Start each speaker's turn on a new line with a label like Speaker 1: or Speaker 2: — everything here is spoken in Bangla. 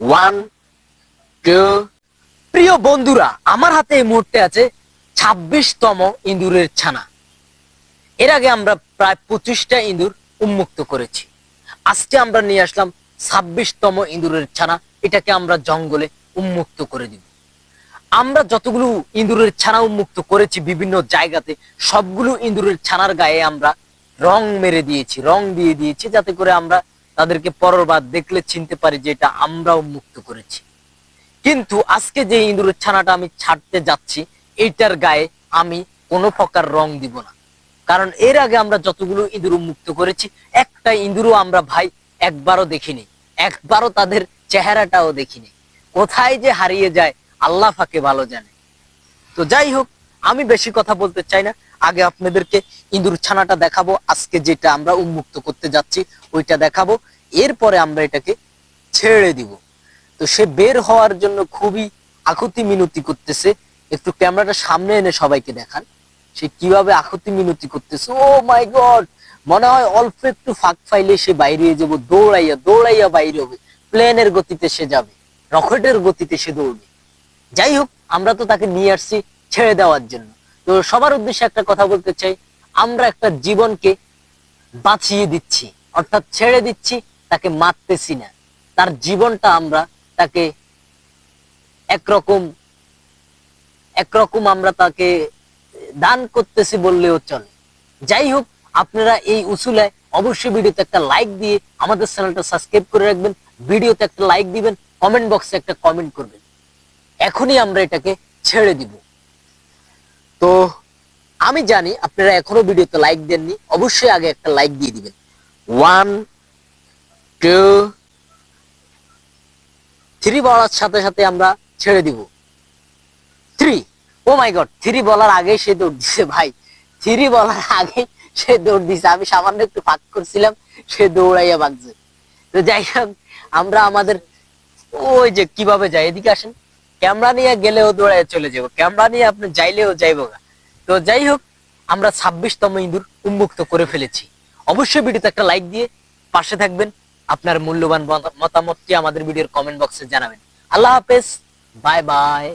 Speaker 1: ওয়ান টু প্রিয় বন্ধুরা, আমার হাতে এই মুহূর্তে আছে ছাব্বিশতম ইঁদুরের ছানা। এর আগে আমরা প্রায় পঁচিশটা ইঁদুর উন্মুক্ত করেছি। আজকে আমরা নিয়ে আসলাম ছাব্বিশতম ইঁদুরের ছানা, এটাকে আমরা জঙ্গলে উন্মুক্ত করে দিব। আমরা যতগুলো ইঁদুরের ছানা উন্মুক্ত করেছি বিভিন্ন জায়গাতে, সবগুলো ইঁদুরের ছানার গায়ে আমরা রং মেরে দিয়েছি, রং দিয়ে দিয়েছি যাতে করে আমরা তাদেরকে পরবার দেখলে চিনতে পারি যে এটা আমরা উন্মুক্ত করেছি। কিন্তু আজকে যে ইঁদুরের ছানাটা আমি ছাড়তে যাচ্ছি, এইটার গায়ে আমি কোনো প্রকার রং দিব না। কারণ এর আগে আমরা যতগুলো ইঁদুর মুক্ত করেছি, একটা ইঁদুরও আমরা ভাই একবারও দেখিনি, একবারও তাদের চেহারাটাও দেখিনি। কোথায় যে হারিয়ে যায়, আল্লাহ ফাঁকে ভালো জানে। তো যাই হোক, আমি বেশি কথা বলতে চাই না। আগে আপনাদেরকে ইঁদুর ছানাটা দেখাবো, আজকে যেটা আমরা উন্মুক্ত করতে যাচ্ছি, ওইটা দেখাবো। এরপরে আমরা এটাকে ছেড়ে দিব। তো সে বের হওয়ার জন্য খুবই আকুতি মিনতি করতেছে। একটু ক্যামেরাটা সামনে এনে সবাইকে দেখান। সে কীভাবে আকুতি মিনতি করতেছে। Oh my god! মনে হয় অল্প একটু ফাঁক ফাইলে সে বাইরে যাব, দৌড়াইয়া দৌড়াইয়া বাইরে হবে। প্লেনের গতিতে সে যাবে, রকেটের গতিতে সে দৌড়বে। যাই হোক, আমরা তো তাকে নিয়ে আসছি ছেড়ে দেওয়ার জন্য। তো সবার উদ্দেশ্যে একটা কথা বলতে চাই। আমরা একটা জীবনকে বাঁচিয়ে দিচ্ছি, অর্থাৎ ছেড়ে দিচ্ছি, তাকে মারতেছি না। তার জীবনটা আমরা তাকে একরকম একরকম আমরা তাকে দান করতেছি বললেও চলে। যাই হোক, আপনারা এই উসুলায় অবশ্যই ভিডিওতে একটা লাইক দিয়ে আমাদের চ্যানেলটা সাবস্ক্রাইব করে রাখবেন, ভিডিওতে একটা লাইক দিবেন কমেন্ট বক্সে একটা কমেন্ট করবেন। এখনই আমরা এটাকে ছেড়ে দিব। তো আমি জানি আপনারা এখনও ভিডিওতে লাইক দেননি, অবশ্যই আগে একটা লাইক দিয়ে দিবেন। ওয়ান টু থ্রি বলার সাথে সাথে আমরা ছেড়ে দিব। Three oh my god three বলার আগে সে দৌড় দিছে ভাই। থ্রি বলার আগে সে দৌড় দিছে। আমি সামান্য একটু ফাঁক করছিলাম, সে দৌড়াইয়া বাগছে তো যাই হোক, আমরা আমাদের, ওই যে কীভাবে যাই এদিকে আসেন। ক্যামেরা নিয়ে গেলেও দৌড়ায় চলে যাব। ক্যামেরা নিয়ে আপনি যাইলেও যাইব না। তো যাই হোক, আমরা ছাব্বিশতম ইঁদুর উন্মুক্ত করে ফেলেছি। অবশ্যই ভিডিওতে একটা লাইক দিয়ে পাশে থাকবেন। আপনার মূল্যবান মতামতটি আমাদের ভিডিওর কমেন্ট বক্সে জানাবেন। আল্লাহ হাফেজ বাই বাই